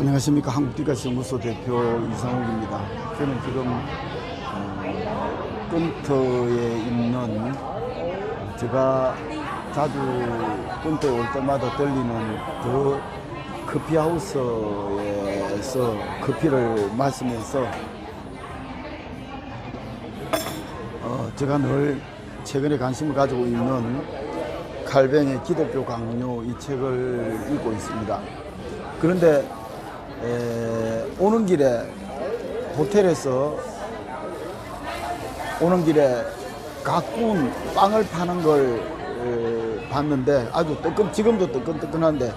안녕하십니까 한국디가시연구소 대표 이상욱입니다. 저는 지금 어, 끈터에 있는 제가 자주 끈터에 올 때마다 들리는 그 커피하우스에서 커피를 마시면서 어, 제가 늘 최근에 관심을 가지고 있는 칼뱅의 기독교 강요 이 책을 읽고 있습니다. 그런데 에, 오는 길에 호텔에서 오는 길에 가꾼 빵을 파는 걸 에, 봤는데 아주 뜨끈 지금도 뜨끈뜨끈한데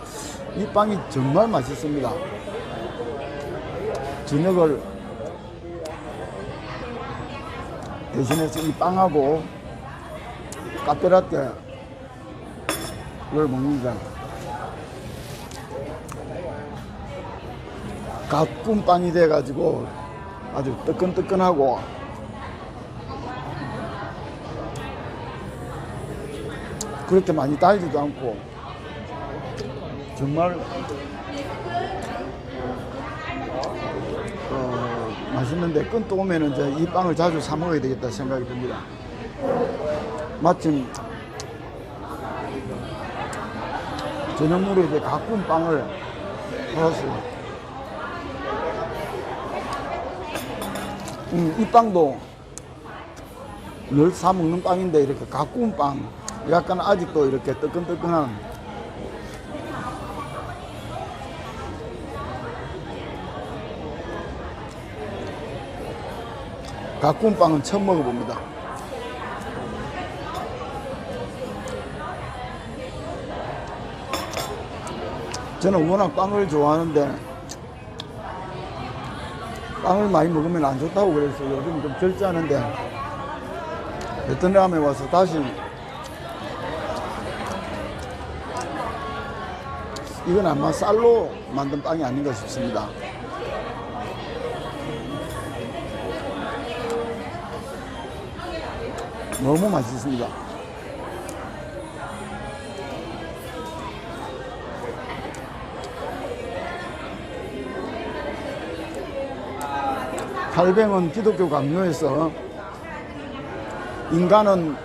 이 빵이 정말 맛있습니다. 저녁을 대신해서 이 빵하고 카페라떼를 먹는다. 가꾼 빵이 돼가지고 아주 뜨끈뜨끈하고 그렇게 많이 달지도 않고 정말 어, 맛있는데 끈또 오면은 이제 이 빵을 자주 사 먹어야 되겠다 생각이 듭니다. 마침 저녁으로 이제 가꾼 빵을 사왔어요. 음, 이 빵도 늘 사 먹는 빵인데 이렇게 가꾸운 빵 약간 아직도 이렇게 뜨끈뜨끈한 가꾸운 빵은 처음 먹어봅니다. 저는 워낙 빵을 좋아하는데 빵을 많이 먹으면 안 좋다고 그래서 요즘 좀 절제하는데 베트남에 와서 다시 이건 아마 쌀로 만든 빵이 아닌가 싶습니다. 너무 맛있습니다. 칼뱅은 기독교 강요에서 인간은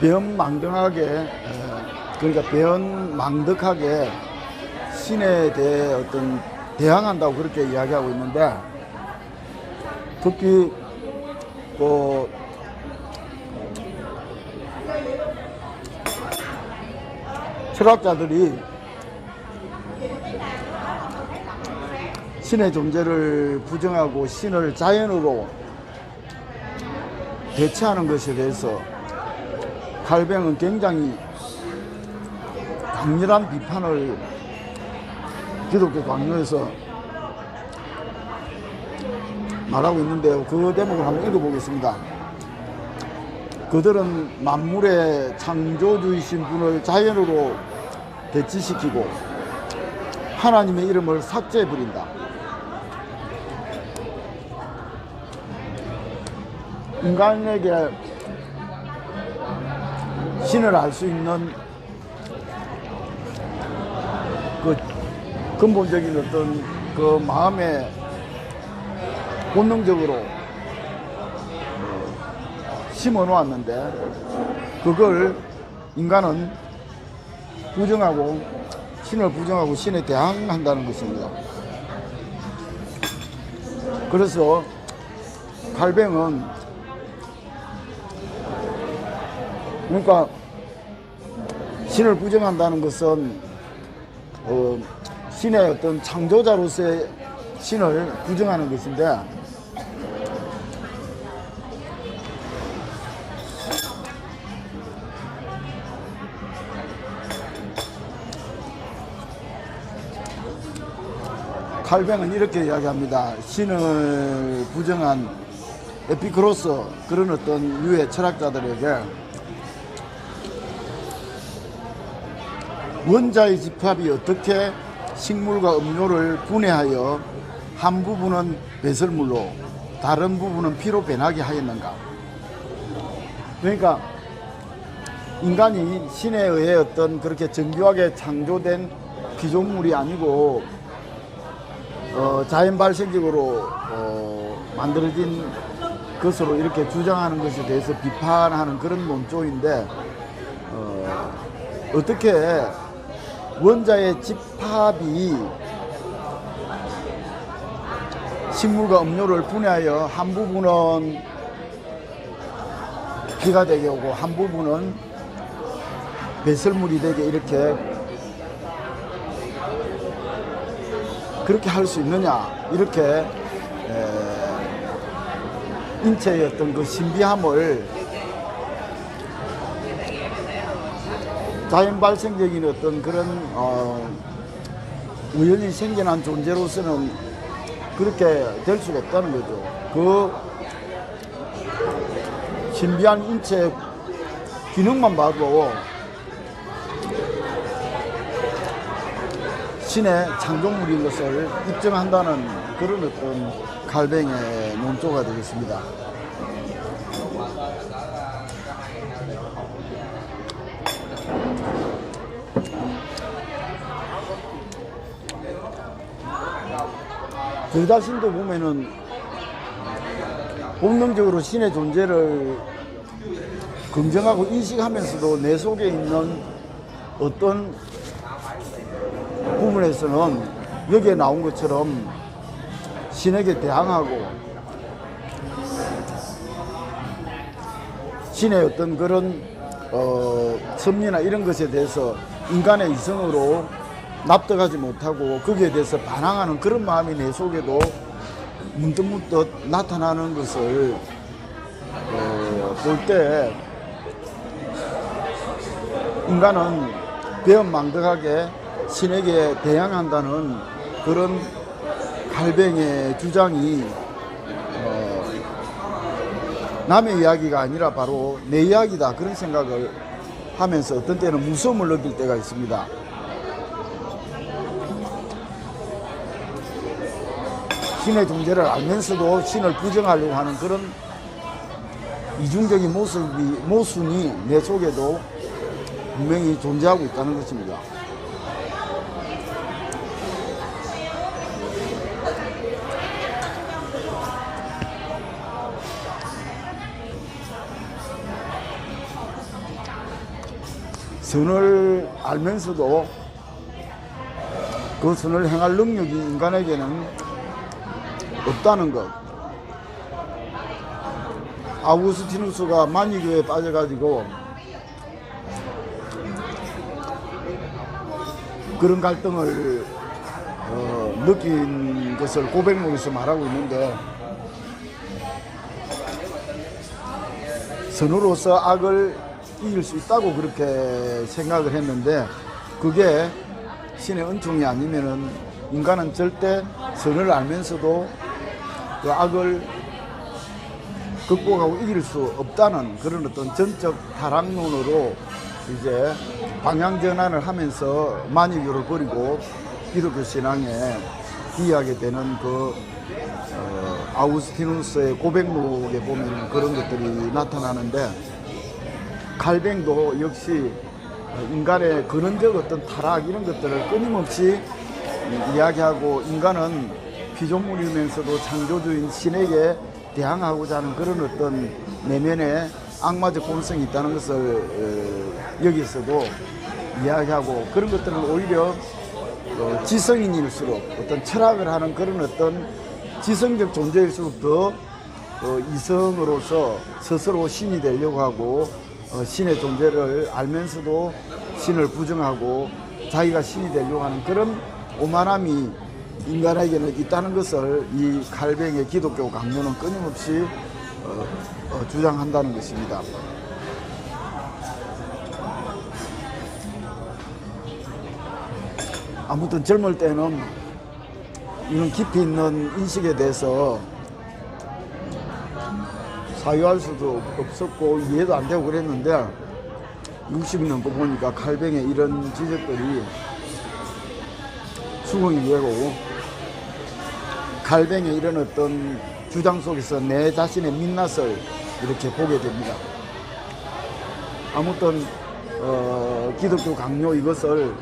변망등하게 에, 그러니까 변망덕하게 신에 대해 어떤 대항한다고 그렇게 이야기하고 있는데 특히 그 철학자들이 신의 존재를 부정하고 신을 자연으로 대체하는 것에 대해서 칼뱅은 굉장히 강렬한 비판을 기독교 강요에서 말하고 있는데요. 그 대목을 한번 읽어보겠습니다. 그들은 만물의 창조주이신 분을 자연으로 대치시키고 하나님의 이름을 삭제해 버린다. 인간에게 신을 알 수 있는 그 근본적인 어떤 그 마음에 본능적으로 심어 놓았는데 그걸 인간은 부정하고 신을 부정하고 신에 대항한다는 것입니다. 그래서 칼뱅은 그러니까 신을 부정한다는 것은 어, 신의 어떤 창조자로서의 신을 부정하는 것인데 칼뱅은 이렇게 이야기합니다. 신을 부정한 에피크로스 그런 어떤 유해 철학자들에게 원자의 집합이 어떻게 식물과 음료를 분해하여 한 부분은 배설물로 다른 부분은 피로 변하게 하였는가? 그러니까 인간이 신에 의해 어떤 그렇게 정교하게 창조된 피조물이 아니고 어, 자연 발생적으로 어, 만들어진 것으로 이렇게 주장하는 것에 대해서 비판하는 그런 논조인데 어, 어떻게 원자의 집합이 식물과 음료를 분해하여 한 부분은 비가 되게 오고 한 부분은 배설물이 되게 이렇게 그렇게 할 수 있느냐 이렇게 에, 인체의 어떤 그 신비함을 자연 발생적인 어떤 그런 어, 우연히 생겨난 존재로서는 그렇게 될 수가 없다는 거죠. 그 신비한 인체 기능만 봐도 신의 창조물인 것을 입증한다는 그런 어떤 갈뱅의 논조가 되겠습니다. 저 자신도 보면은 본능적으로 신의 존재를 긍정하고 인식하면서도 내 속에 있는 어떤 부분에서는 여기에 나온 것처럼 신에게 대항하고 신의 어떤 그런 어, 섭리나 이런 것에 대해서 인간의 이성으로 납득하지 못하고 거기에 대해서 반항하는 그런 마음이 내 속에도 문득 문득 나타나는 것을 어, 볼때 인간은 배은망덕하게 신에게 대항한다는 그런 갈뱅의 주장이 어, 남의 이야기가 아니라 바로 내 이야기다 그런 생각을 하면서 어떤 때는 무서움을 느낄 때가 있습니다. 신의 존재를 알면서도 신을 부정하려고 하는 그런 이중적인 모습이 모순이 내 속에도 분명히 존재하고 있다는 것입니다. 선을 알면서도 그 선을 행할 능력이 인간에게는 없다는 것. 아우구스티누스가 만이교에 빠져가지고 그런 갈등을 어, 느낀 것을 고백록에서 말하고 있는데 선으로서 악을 이길 수 있다고 그렇게 생각을 했는데 그게 신의 은총이 아니면은 인간은 절대 선을 알면서도 그 악을 극복하고 이길 수 없다는 그런 어떤 전적 타락론으로 이제 방향 전환을 하면서 만유교를 버리고 기독교 신앙에 기하게 되는 그 어, 아우스티누스의 고백록에 보면 그런 것들이 나타나는데 갈뱅도 역시 인간의 근원적 어떤 타락 이런 것들을 끊임없이 이야기하고 인간은 피조물이면서도 창조주인 신에게 대항하고자 하는 그런 어떤 내면의 악마적 본성이 있다는 것을 어, 여기서도 이야기하고 그런 것들은 오히려 어, 지성인일수록 어떤 철학을 하는 그런 어떤 지성적 존재일수록 더 어, 이성으로서 스스로 신이 되려고 하고 어, 신의 존재를 알면서도 신을 부정하고 자기가 신이 되려고 하는 그런 오만함이 인간에게는 있다는 것을 이 칼뱅의 기독교 강론은 끊임없이 어, 어, 주장한다는 것입니다. 아무튼 젊을 때는 이런 깊이 있는 인식에 대해서 사유할 수도 없었고 이해도 안 되고 그랬는데 60년 넘고 보니까 칼뱅의 이런 지적들이 수긍이 되고 칼뱅의 이런 어떤 주장 속에서 내 자신의 민낯을 이렇게 보게 됩니다. 아무튼 어, 기독교 강요 이것을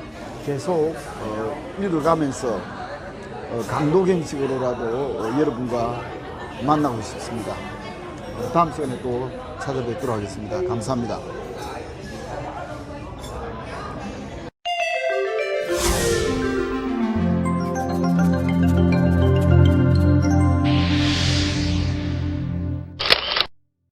계속 어, 읽어가면서 어, 강도 경식으로라도 어, 여러분과 만나고 싶습니다. 어, 다음 시간에 또 찾아뵙도록 하겠습니다. 감사합니다.